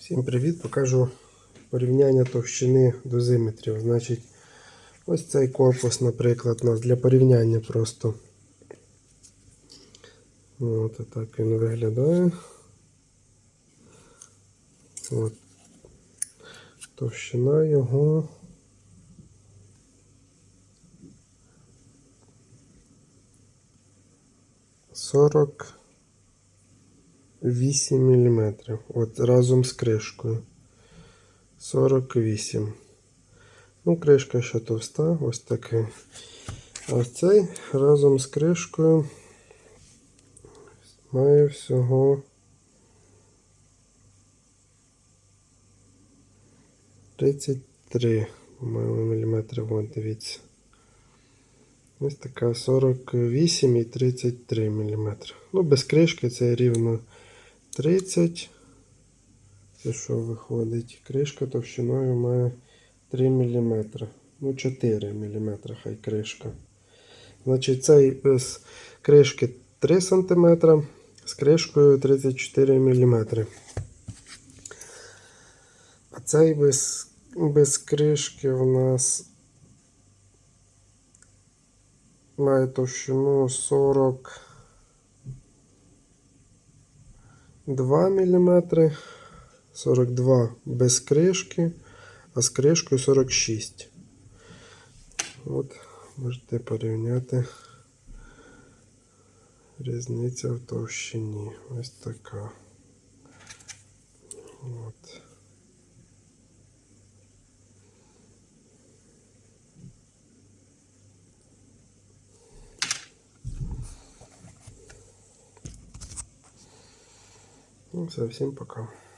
Всім привіт! Покажу порівняння товщини дозиметрів. Значить, ось цей корпус, наприклад, у нас для порівняння просто. От так він виглядає. От. Товщина його. Сорок 8 мм. От разом з кришкою. 48. Ну, кришка ще товста, ось такий. А цей разом з кришкою має всього 33 по-моєму, міліметри. Вон, дивіться. Ось така 48 і 33 мм. Ну, без кришки це рівно 30. Це що виходить? Кришка товщиною має 3 мм. Ну, 4 мм хай кришка. Значить, цей без кришки 3 см, з кришкою 34 мм. А цей без, без кришки у нас має товщину 42 мм, 42 без кришки, а з кришкою 46. От, можете порівняти різниця в товщині. Ось така. Ну, все, пока.